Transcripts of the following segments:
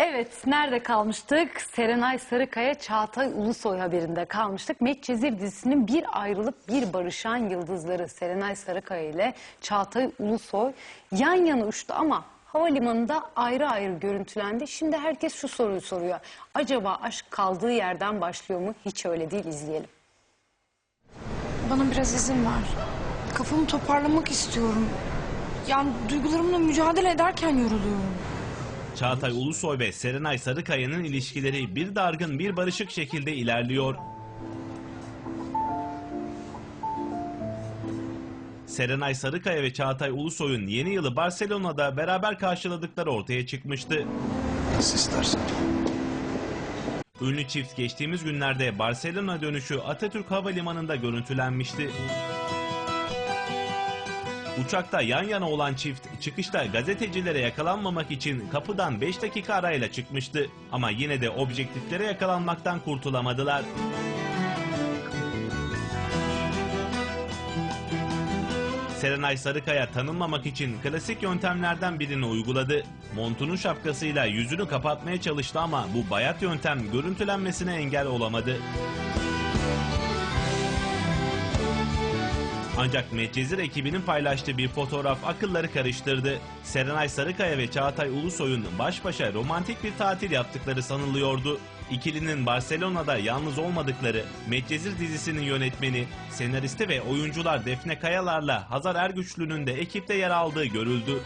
Evet, nerede kalmıştık? Serenay Sarıkaya, Çağatay Ulusoy haberinde kalmıştık. Medcezir dizisinin bir ayrılıp bir barışan yıldızları Serenay Sarıkaya ile Çağatay Ulusoy yan yana uçtu ama havalimanında ayrı ayrı görüntülendi. Şimdi herkes şu soruyu soruyor. Acaba aşk kaldığı yerden başlıyor mu? Hiç öyle değil, izleyelim. Bana biraz izin ver. Kafamı toparlamak istiyorum. Yani duygularımla mücadele ederken yoruluyorum. Çağatay Ulusoy ve Serenay Sarıkaya'nın ilişkileri bir dargın bir barışık şekilde ilerliyor. Serenay Sarıkaya ve Çağatay Ulusoy'un yeni yılı Barcelona'da beraber karşıladıkları ortaya çıkmıştı. Nasıl istersen. Ünlü çift geçtiğimiz günlerde Barcelona dönüşü Atatürk Havalimanı'nda görüntülenmişti. Uçakta yan yana olan çift çıkışta gazetecilere yakalanmamak için kapıdan 5 dakika arayla çıkmıştı. Ama yine de objektiflere yakalanmaktan kurtulamadılar. Serenay Sarıkaya tanınmamak için klasik yöntemlerden birini uyguladı. Montunun şapkasıyla yüzünü kapatmaya çalıştı ama bu bayat yöntem görüntülenmesine engel olamadı. Ancak Medcezir ekibinin paylaştığı bir fotoğraf akılları karıştırdı. Serenay Sarıkaya ve Çağatay Ulusoy'un baş başa romantik bir tatil yaptıkları sanılıyordu. İkilinin Barcelona'da yalnız olmadıkları, Medcezir dizisinin yönetmeni, senaristi ve oyuncular Defne Kayalar'la Hazar Ergüçlü'nün de ekipte yer aldığı görüldü.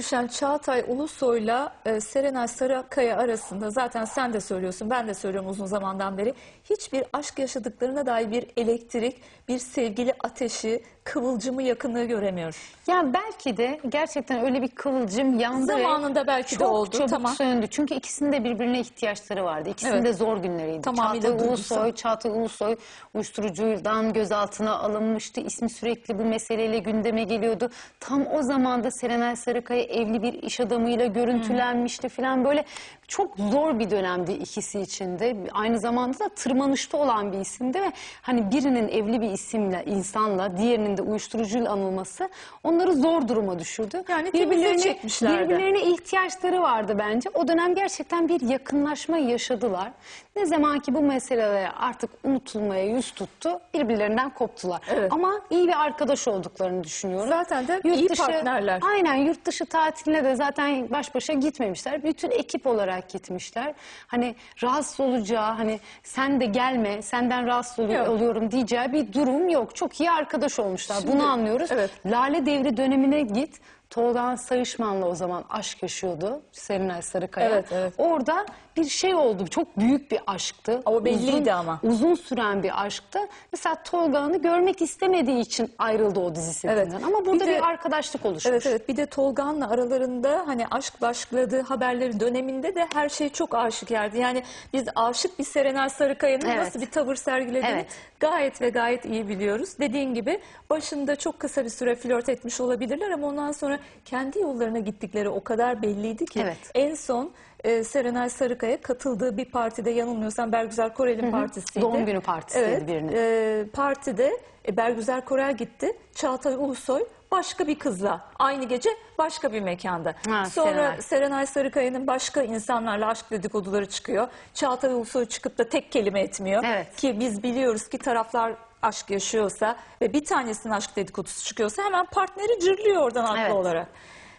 Gülşen Çağatay Ulusoy'la e, Serenay Sarıkaya arasında zaten sen de söylüyorsun ben de söylüyorum uzun zamandan beri. Hiçbir aşk yaşadıklarına dair bir elektrik, bir sevgili ateşi, kıvılcımı yakınlığı göremiyoruz. Yani belki de gerçekten öyle bir kıvılcım yandı ve Zamanında belki de çok oldu, çabuk tamam. söndü. Çünkü ikisinin de birbirine ihtiyaçları vardı. İkisinin Evet. de zor günleriydi. Tamamıyla Çağatay duygusal. Ulusoy, Çağatay Ulusoy uyuşturucudan gözaltına alınmıştı. İsmi sürekli bu meseleyle gündeme geliyordu. Tam o zaman da Serenay Sarıkaya evli bir iş adamıyla görüntülenmişti falan böyle çok zor bir dönemdi ikisi için de. Aynı zamanda da tırmanışta olan bir isimdi ve hani birinin evli bir isimle, insanla, diğerinin de uyuşturucuyla anılması onları zor duruma düşürdü. Yani temize çekmişlerdi. birbirlerine ihtiyaçları vardı bence. O dönem gerçekten bir yakınlaşma yaşadılar. Ne zaman ki bu meseleler artık unutulmaya yüz tuttu, birbirlerinden koptular. Evet. Ama iyi bir arkadaş olduklarını düşünüyorum. Zaten de iyi partnerler. Aynen yurt dışı tatiline de zaten baş başa gitmemişler. Bütün ekip olarak gitmişler. Hani rahatsız olacağı, hani sen de gelme, senden rahatsız olu- Yok. oluyorum diyeceği bir durum yok. Çok iyi arkadaş olmuşlar. Şimdi- Bunu anlıyoruz. evet. Lale Devri dönemine git. Tolga Sayışman'la o zaman aşk yaşıyordu. Serenay Sarıkaya. Evet, evet. Orada bir şey oldu. Çok büyük bir aşktı. O belliydi ama. Uzun süren bir aşktı. Mesela Tolga'nı görmek istemediği için ayrıldı o dizi setinden. Evet. Ama burada Bir bir, de- arkadaşlık oluşmuş. Evet evet bir de Tolga'nla aralarında hani aşk başladığı haberleri döneminde de her şey çok aşikardı. Yani biz aşık bir Serenay Sarıkaya'nın Evet. nasıl bir tavır sergilediğini Evet. gayet ve gayet iyi biliyoruz. Dediğin gibi başında çok kısa bir süre flört etmiş olabilirler ama ondan sonra kendi yollarına gittikleri o kadar belliydi ki Evet. en son e, Serenay Sarıkaya katıldığı bir partide yanılmıyorsam Bergüzar Korel'in partisiydi. Doğum günü partisiydi evet, birinin. e, partide e, Bergüzar Korel gitti. Çağatay Ulusoy başka bir kızla aynı gece başka bir mekanda. Ha, Sonra Serenay. Serenay. Sarıkaya'nın başka insanlarla aşk dedikoduları çıkıyor. Çağatay Ulusoy çıkıp da tek kelime etmiyor. Evet. Ki biz biliyoruz ki taraflar aşk yaşıyorsa ve bir tanesinin aşk dedikodusu çıkıyorsa hemen partneri cırlıyor oradan haklı Evet. olarak.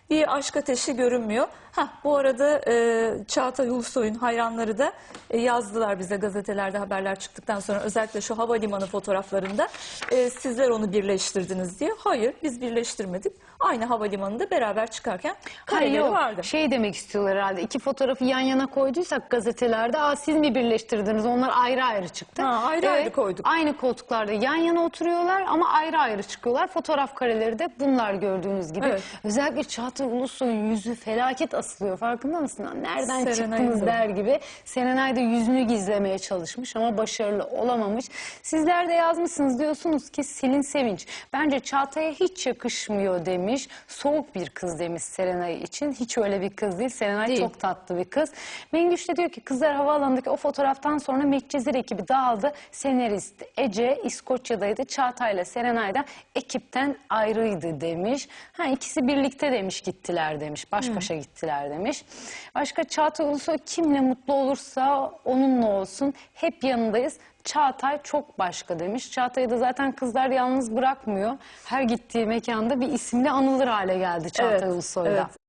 Bir aşk ateşi görünmüyor. Ha bu arada e, Çağatay Ulusoy'un hayranları da e, yazdılar bize gazetelerde haberler çıktıktan sonra özellikle şu havalimanı fotoğraflarında e, sizler onu birleştirdiniz diye. Hayır biz birleştirmedik. Aynı havalimanında beraber çıkarken Hayır kareleri yok. vardı. Şey demek istiyorlar herhalde. İki fotoğrafı yan yana koyduysak gazetelerde Aa, siz mi birleştirdiniz? Onlar ayrı ayrı çıktı. Ha, ayrı ayrı koyduk. Aynı koltuklarda yan yana oturuyorlar ama ayrı ayrı çıkıyorlar. Fotoğraf kareleri de bunlar gördüğünüz gibi. Evet. Özellikle Çağatay Ulusoy'un yüzü felaket asılıyor farkında mısın? Nereden Serenay'ın çıktınız der gibi. Serenay da yüzünü gizlemeye çalışmış ama başarılı olamamış. Sizler de yazmışsınız diyorsunuz ki Selin Sevinç bence Çağatay'a hiç yakışmıyor demiş. Soğuk bir kız demiş Serenay için. Hiç öyle bir kız değil. Serenay Değil. çok tatlı bir kız. Mengüç de diyor ki kızlar havaalanındaki o fotoğraftan sonra Medcezir ekibi dağıldı. Senarist Ece İskoçya'daydı. Çağatay'la Serenay da ekipten ayrıydı demiş. Ha ikisi birlikte demiş gittiler demiş. Baş başa gittiler demiş. Başka Çağatay Ulusoy kimle mutlu olursa onunla olsun. Hep yanındayız. Çağatay çok başka demiş. Çağatay'ı da zaten kızlar yalnız bırakmıyor. Her gittiği mekanda bir isimle anılır hale geldi Çağatay Evet, Ulusoy'la. evet.